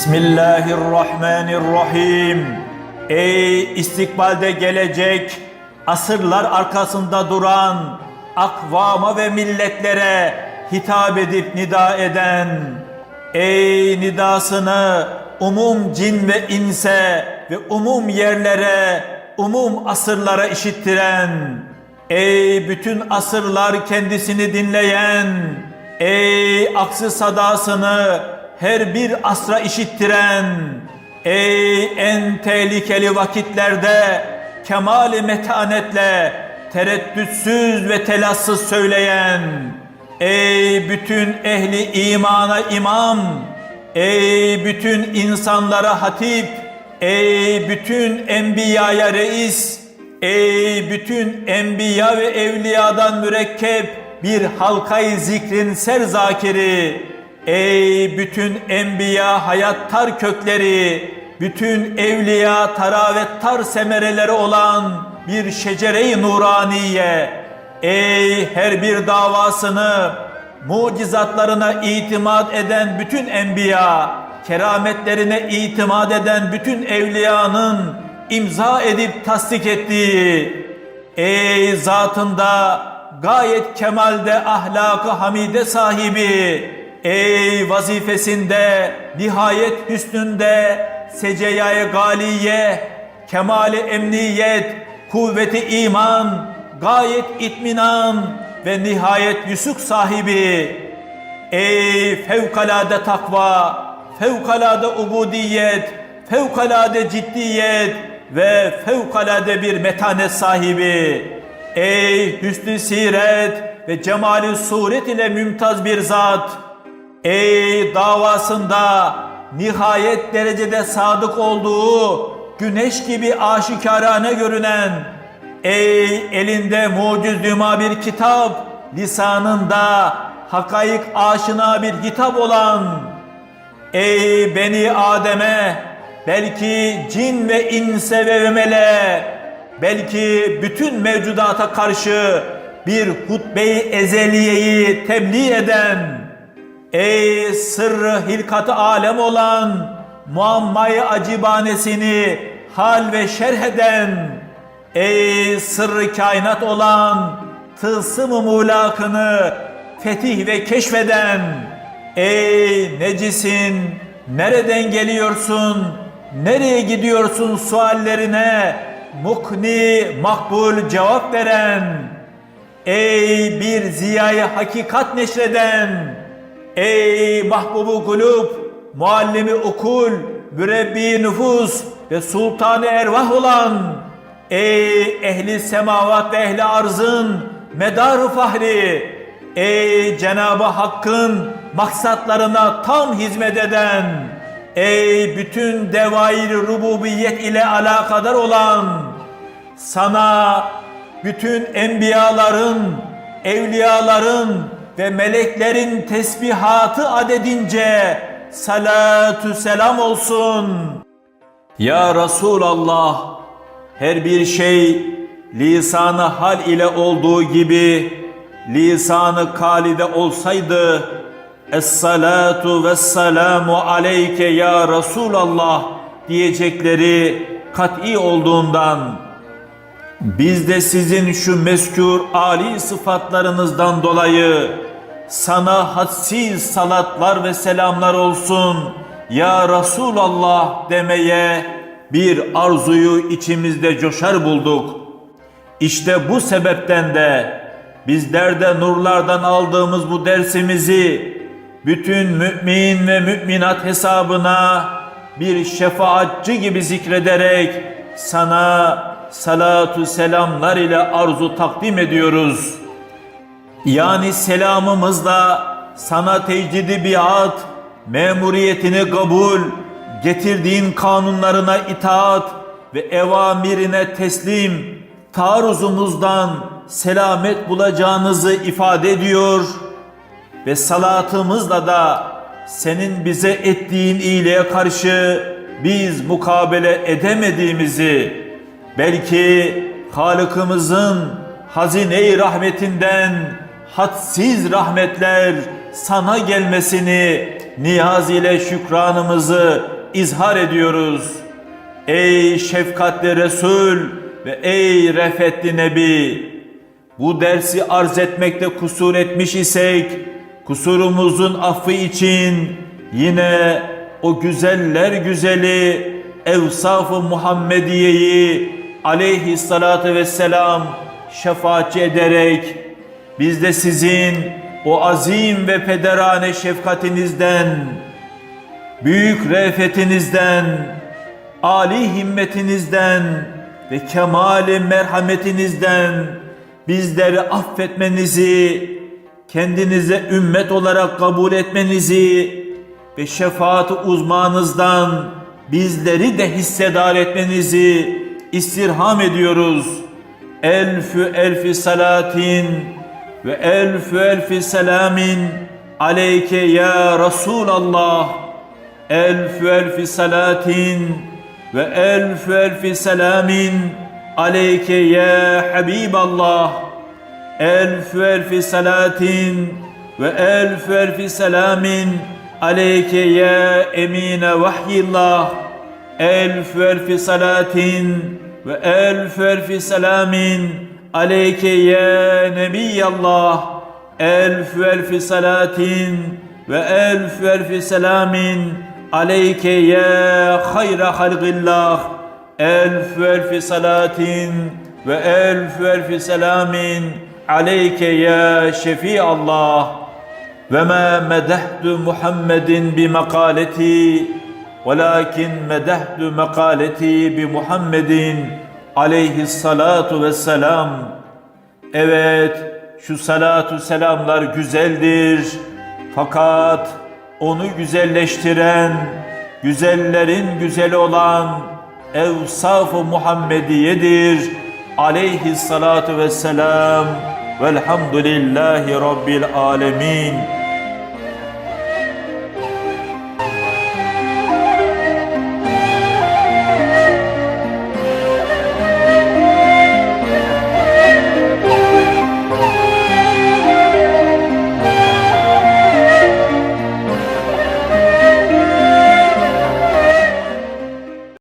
Bismillahirrahmanirrahim. Ey istikbalde gelecek, asırlar arkasında duran, akvama ve milletlere hitap edip nida eden, ey nidasını umum cin ve inse ve umum yerlere, umum asırlara işittiren, ey bütün asırlar kendisini dinleyen, ey aksi sadasını her bir asra işittiren, ey en tehlikeli vakitlerde kemali metanetle tereddütsüz ve telassız söyleyen, ey bütün ehli imana imam, ey bütün insanlara hatip, ey bütün enbiyaya reis, ey bütün enbiya ve evliyadan mürekkep bir halkayı zikrin serzakiri, ey bütün enbiya hayattar kökleri, bütün evliya taravettar semereleri olan bir şecere-i nuraniye, ey her bir davasını mucizatlarına itimat eden bütün enbiya, kerametlerine itimat eden bütün evliyanın imza edip tasdik ettiği, ey zatında gayet kemalde ahlakı hamide sahibi, ey vazifesinde nihayet hüsnünde seceyaya galiye, kemali emniyet, kuvveti iman, gayet itminan ve nihayet yusuk sahibi, ey fevkalade takva, fevkalade ubudiyet, fevkalade ciddiyet ve fevkalade bir metanet sahibi, ey hüsnü siret ve cemali suret ile mümtaz bir zat, ey davasında nihayet derecede sadık olduğu güneş gibi aşikarane görünen, ey elinde mucizdüma bir kitap, lisanında hakaik aşina bir kitap olan, ey beni Adem'e, belki cin ve inse ve belki bütün mevcudata karşı bir hutbe-i ezeliyeyi tebliğ eden, ey sırrı hilkatı alem olan muammayı acibanesini hal ve şerh eden, ey sırrı kainat olan tılsım-ı mulakını fetih ve keşfeden, ey necisin, nereden geliyorsun, nereye gidiyorsun suallerine mukni makbul cevap veren, ey bir ziyayı hakikat neşreden, ey mahbubu kulub, muallimi ukul, mürebbi nüfus ve sultanı ervah olan, ey ehli semavat ve ehli arzın medarı fahri, ey Cenab-ı Hakk'ın maksatlarına tam hizmet eden, ey bütün devair rububiyet ile alakadar olan, sana bütün enbiyaların, evliyaların ve meleklerin tesbihatı adedince salatü selam olsun. Ya Resulallah, her bir şey lisanı hal ile olduğu gibi lisanı kalide olsaydı Es-salatu ve-selamu aleyke ya Resulallah diyecekleri kat'i olduğundan biz de sizin şu meskûr âli sıfatlarınızdan dolayı sana hadsiz salatlar ve selamlar olsun ya Resulallah demeye bir arzuyu içimizde coşar bulduk. İşte bu sebepten de bizler de nurlardan aldığımız bu dersimizi bütün mümin ve müminat hesabına bir şefaatçi gibi zikrederek sana salatu selamlar ile arzu takdim ediyoruz. Yani selamımızla sana tecdidi biat, memuriyetini kabul, getirdiğin kanunlarına itaat ve evamirine teslim, taarruzumuzdan selamet bulacağınızı ifade ediyor ve salatımızla da senin bize ettiğin iyiliğe karşı biz mukabele edemediğimizi belki Halık'ımızın hazine-i rahmetinden hadsiz rahmetler sana gelmesini niyaz ile şükranımızı izhar ediyoruz. Ey şefkatli Resul ve ey refetli Nebi! Bu dersi arz etmekte kusur etmiş isek, kusurumuzun affı için yine o güzeller güzeli Evsaf-ı Muhammediye'yi aleyhissalatu vesselam şefaatçi ederek biz de sizin o azim ve pederane şefkatinizden, büyük re'fetinizden, âli himmetinizden ve kemali merhametinizden bizleri affetmenizi, kendinize ümmet olarak kabul etmenizi ve şefaat uzmanınızdan bizleri de hissedar etmenizi istirham ediyoruz. Elfü elfi salatin ve elfü elfi selamin aleyke ya Resulallah. Elfü elfi salatin ve elfü elfi selamin aleyke ya Habiballah. Elfü elfi salatin ve elfü elfi selamin aleyke ya emine vahyillah. Elfü elfi salatin ve elfü elfi selamin aleyke ya Nebiyallah. Elfü elfi salatin ve elfü elfi selamin aleyke ya hayra halgillah. Elfü elfi salatin ve elfü elfi selamin aleyke ya şefiallah. Ve ma medehtu Muhammedin bi makaleti velakin medehtu makaleti bi Muhammedin aleyhissalatu vesselam. Evet, şu salatu selamlar güzeldir. Fakat onu güzelleştiren, güzellerin güzeli olan Evsaf-ı Muhammediyedir. Aleyhissalatu vesselam. Velhamdülillahi Rabbil alemin.